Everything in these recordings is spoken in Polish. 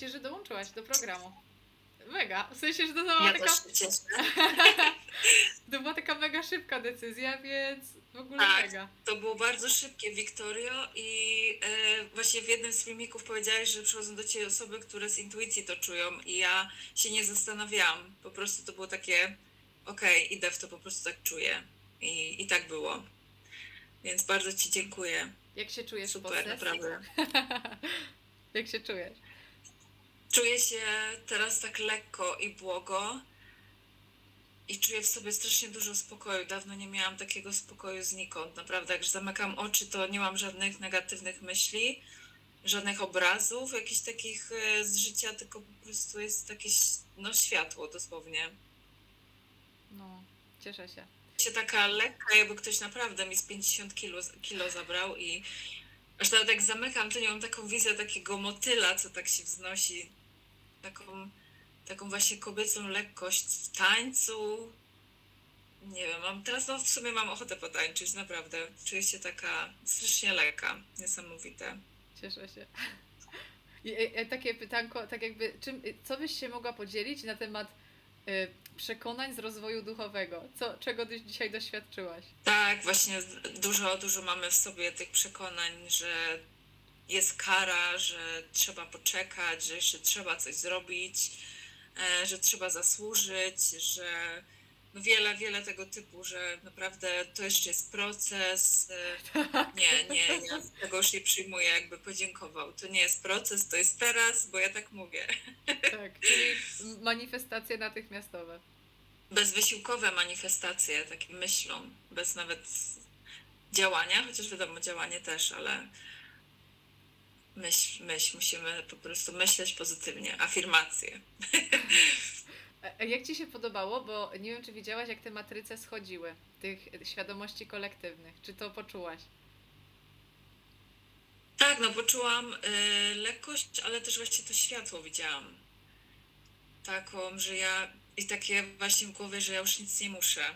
się, że dołączyłaś do programu. Mega. W sensie, że to była, Ja taka, to była taka mega szybka decyzja, więc w ogóle Tak. mega. To było bardzo szybkie, Wiktorio, i e, właśnie w jednym z filmików powiedziałeś, że przychodzą do ciebie osoby, które z intuicji to czują i ja się nie zastanawiałam. Po prostu to było takie, okej, idę w to, po prostu tak czuję. I, I tak było. Więc bardzo ci dziękuję. Jak się czujesz po Super, sesji? naprawdę. Jak się czujesz? Czuję się teraz tak lekko i błogo i czuję w sobie strasznie dużo spokoju. Dawno nie miałam takiego spokoju znikąd. Naprawdę, jak zamykam oczy, to nie mam żadnych negatywnych myśli, żadnych obrazów, jakichś takich e, z życia, tylko po prostu jest jakieś no, światło dosłownie. No, cieszę się. Się taka lekka, jakby ktoś naprawdę mi z 50 kilo, kilo zabrał i aż nawet jak zamykam, to nie mam taką wizję takiego motyla, co tak się wznosi. Taką, taką właśnie kobiecą lekkość w tańcu. Nie wiem, mam, teraz no w sumie mam ochotę potańczyć, naprawdę. Czuję się taka strasznie lekka, niesamowite. Cieszę się. I, e, e, takie pytanko, tak jakby, czym, e, co byś się mogła podzielić na temat e, przekonań z rozwoju duchowego? Co, czego ty dzisiaj doświadczyłaś? Tak, właśnie dużo, dużo mamy w sobie tych przekonań, że jest kara, że trzeba poczekać, że jeszcze trzeba coś zrobić, e, że trzeba zasłużyć, że no wiele, wiele tego typu, że naprawdę to jeszcze jest proces. e, Tak. Nie, nie, ja tego już nie przyjmuję, jakby podziękował. To nie jest proces, to jest teraz, bo ja tak mówię. Tak, czyli manifestacje natychmiastowe. bezwysiłkowe manifestacje, takim myślą, bez nawet działania, chociaż wiadomo, działanie też, ale myśl, myśl, musimy po prostu myśleć pozytywnie, afirmacje. A jak ci się podobało? Bo nie wiem, czy widziałaś, jak te matryce schodziły, tych świadomości kolektywnych. Czy to poczułaś? Tak, no poczułam y, lekkość, ale też właśnie to światło widziałam. Taką, że ja i takie właśnie w głowie, że ja już nic nie muszę.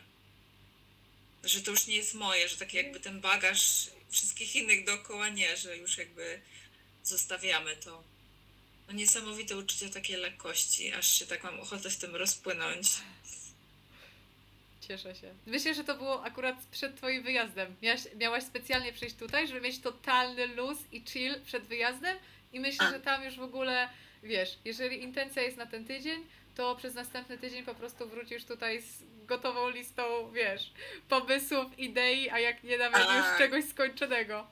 Że to już nie jest moje, że taki jakby ten bagaż wszystkich innych dookoła nie, że już jakby zostawiamy to. No niesamowite uczucie takiej lekkości, aż się tak mam ochotę w tym rozpłynąć. Cieszę się. Myślę, że to było akurat przed twoim wyjazdem. Miałaś, miałaś specjalnie przyjść tutaj, żeby mieć totalny luz i chill przed wyjazdem i myślę, A. że tam już w ogóle, wiesz, jeżeli intencja jest na ten tydzień, to przez następny tydzień po prostu wrócisz tutaj z gotową listą, wiesz, pomysłów, idei, a jak nie nawet już Tak. czegoś skończonego.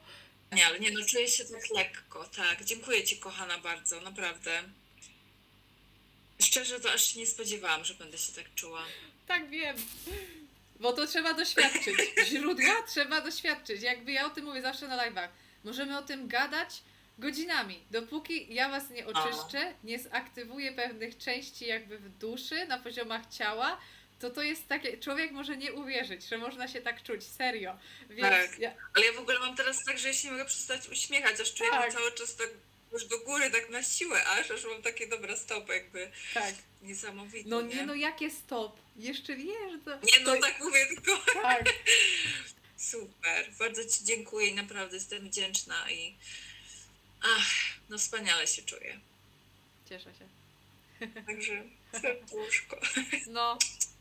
Nie, ale nie no, czuję się tak lekko, tak. Dziękuję Ci, kochana, bardzo, naprawdę. Szczerze, to aż się nie spodziewałam, że będę się tak czuła. Tak wiem. Bo to trzeba doświadczyć. Źródła trzeba doświadczyć. Jakby ja o tym mówię zawsze na live'ach. Możemy o tym gadać godzinami. Dopóki ja was nie oczyszczę, nie zaktywuję pewnych części jakby w duszy, na poziomach ciała, to to jest takie, człowiek może nie uwierzyć, że można się tak czuć, serio. Więc Tak. ja, Ale ja w ogóle mam teraz tak, że ja się nie mogę przestać uśmiechać, aż czuję Tak. cały czas tak już do góry, tak na siłę, aż, aż mam takie dobre stopy, jakby tak. niesamowite. No nie, no jakie stop? Jeszcze wiesz, to... Nie, no to, tak mówię, tylko tak. super. Bardzo Ci dziękuję i naprawdę jestem wdzięczna i ach, no wspaniale się czuję. Cieszę się. Także serduszko. No,